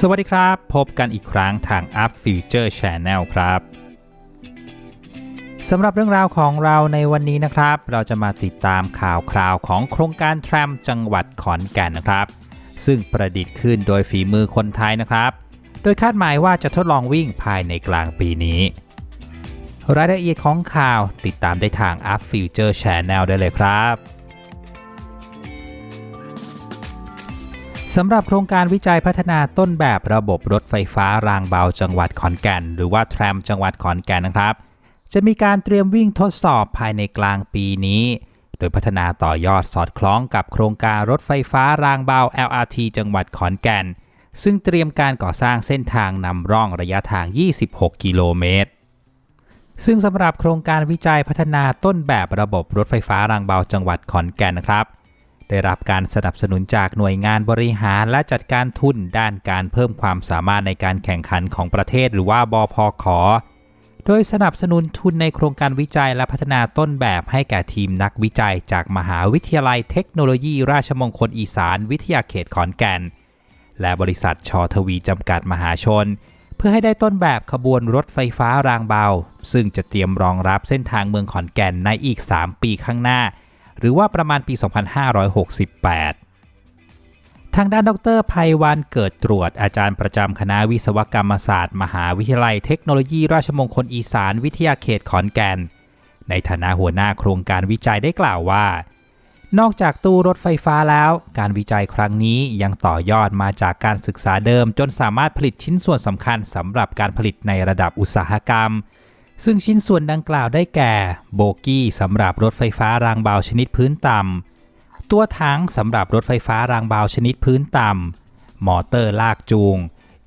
สวัสดีครับ พบกันอีกครั้งทาง Up Future Channel ครับสำหรับเรื่องราวของเราในวันนี้นะครับ เราจะมาติดตามข่าวคราวของโครงการแทรมจังหวัดขอนแก่นนะครับ ซึ่งประดิษฐ์ขึ้นโดยฝีมือคนไทยนะครับ โดยคาดหมายว่าจะทดลองวิ่งภายในกลางปีนี้ รายละเอียดของข่าวติดตามได้ทาง Up Future Channel ได้เลยครับ สำหรับโครงการวิจัยพัฒนาต้นแบบระบบรถไฟฟ้ารางเบาจังหวัดขอนแก่น หรือว่าแทรมจังหวัดขอนแก่นนะครับ จะมีการเตรียมวิ่งทดสอบภายในกลางปีนี้ โดยพัฒนาต่อยอดสอดคล้องกับโครงการรถไฟฟ้ารางเบา LRT จังหวัดขอนแก่น ซึ่งเตรียมการก่อสร้างเส้นทางนำร่องระยะทาง 26 กิโลเมตร ซึ่งสำหรับโครงการวิจัยพัฒนาต้นแบบระบบรถไฟฟ้ารางเบาจังหวัดขอนแก่นนะครับ ได้รับการสนับสนุนจากหน่วยงานบริหารและจัดการทุนด้านการเพิ่มความสามารถในการแข่งขันของประเทศหรือว่าบพขโดยสนับสนุนทุนในโครงการวิจัยและพัฒนาต้นแบบให้แก่ทีมนักวิจัย จากมหาวิทยาลัยเทคโนโลยี ราชมงคลอีสาน วิทยาเขตขอนแก่น และบริษัทชอทวีจำกัดมหาชน เพื่อให้ได้ต้นแบบขบวนรถไฟฟ้ารางเบา ซึ่งจะเตรียมรองรับเส้นทางเมืองขอนแก่นในอีก 3 ปีข้างหน้า หรือว่าประมาณปี 2568 ทางด้านดรภัยวันเกิดตรวจอาจารย์ประจำคณะวิศวกรรมศาสตร์ มหาวิทยาลัยเทคโนโลยีราชมงคลอีสานวิทยาเขตขอนแก่น ในฐานะหัวหน้าโครงการวิจัยได้กล่าวว่า นอกจากตู้รถไฟฟ้าแล้ว การวิจัยครั้งนี้ยังต่อยอดมาจากการศึกษาเดิม จนสามารถผลิตชิ้นส่วนสำคัญสำหรับการผลิตในระดับอุตสาหกรรม ซึ่งชิ้นส่วนดังกล่าวได้แก่ โบกี้สำหรับรถไฟฟ้ารางเบาชนิดพื้นต่ำ ตัวถังสำหรับรถไฟฟ้ารางเบาชนิดพื้นต่ำ มอเตอร์ลากจูง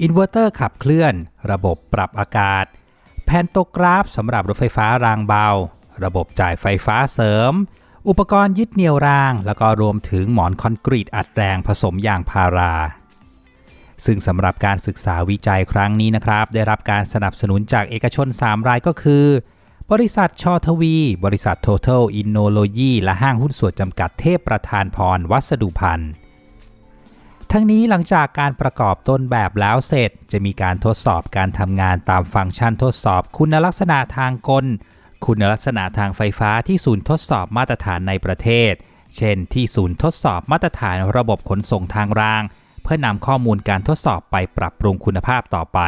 อินเวอร์เตอร์ขับเคลื่อน ระบบปรับอากาศ แผ่นโตกราฟสำหรับรถไฟฟ้ารางเบา ระบบจ่ายไฟฟ้าเสริม อุปกรณ์ยึดเหนี่ยวราง แล้วก็รวมถึงหมอนคอนกรีตอัดแรงผสมยางพารา ซึ่งสำหรับการศึกษาวิจัยครั้งนี้นะครับ ได้รับการสนับสนุนจากเอกชน 3 รายก็คือ บริษัทชอทวี บริษัท Total Innology และห้างหุ้นส่วนจำกัดเทพประธานพรวัสดุพันธ์ทั้งนี้หลังจากการประกอบต้นแบบแล้วเสร็จ จะมีการทดสอบการทำงานตามฟังก์ชันทดสอบคุณลักษณะทางกล คุณลักษณะทางไฟฟ้าที่ศูนย์ทดสอบมาตรฐานในประเทศ เช่น ที่ศูนย์ทดสอบมาตรฐานระบบขนส่งทางราง เพื่อนำข้อมูลการทดสอบไปปรับปรุงคุณภาพต่อไป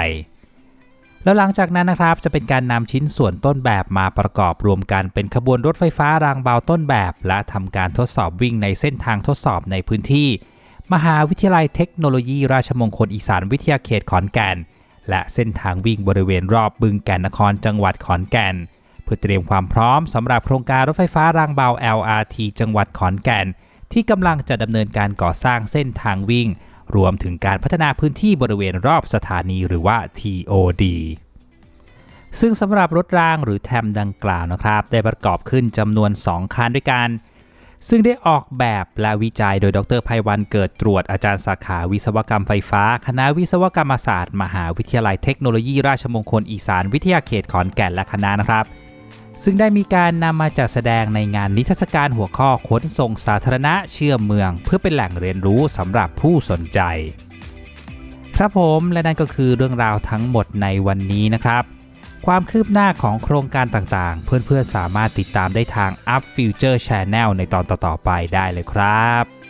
แล้วหลังจากนั้นนะครับจะเป็นการนำชิ้นส่วนต้นแบบมาประกอบรวมกันเป็นขบวนรถไฟฟ้ารางเบาต้นแบบ และทำการทดสอบวิ่งในเส้นทางทดสอบในพื้นที่ มหาวิทยาลัยเทคโนโลยี ราชมงคลอีสานวิทยาเขตขอนแก่น และเส้นทางวิ่งบริเวณรอบบึงแก่นนครจังหวัดขอนแก่นเพื่อเตรียมความพร้อมสำหรับโครงการรถไฟฟ้ารางเบา LRT จังหวัดขอนแก่น ที่กำลังจะดำเนินการก่อสร้างเส้นทางวิ่ง รวมถึงการพัฒนาพื้นที่บริเวณรอบสถานีหรือว่า TOD ซึ่งสำหรับรถรางหรือแทมดังกล่าวนะครับ ได้ประกอบขึ้นจำนวน 2 คันด้วยกัน ซึ่งได้ออกแบบและวิจัยโดยดรไพวันเกิดตรวจอาจารย์สาขาวิศวกรรมไฟฟ้า คณะวิศวกรรมศาสตร์ มหาวิทยาลัยเทคโนโลยีราชมงคลอีสานวิทยาเขตขอนแก่นและคณะนะครับ ซึ่งได้มีการนำมาจัดแสดงในงานนิทรรศการหัวข้อขนส่งสาธารณะเชื่อมเมือง เพื่อเป็นแหล่งเรียนรู้สำหรับผู้สนใจ ครับผมและนั่นก็คือเรื่องราวทั้งหมดในวันนี้นะครับ ความคืบหน้าของโครงการต่างๆ เพื่อนๆสามารถติดตามได้ทาง Up Future Channel ในตอนต่อๆไปได้เลยครับ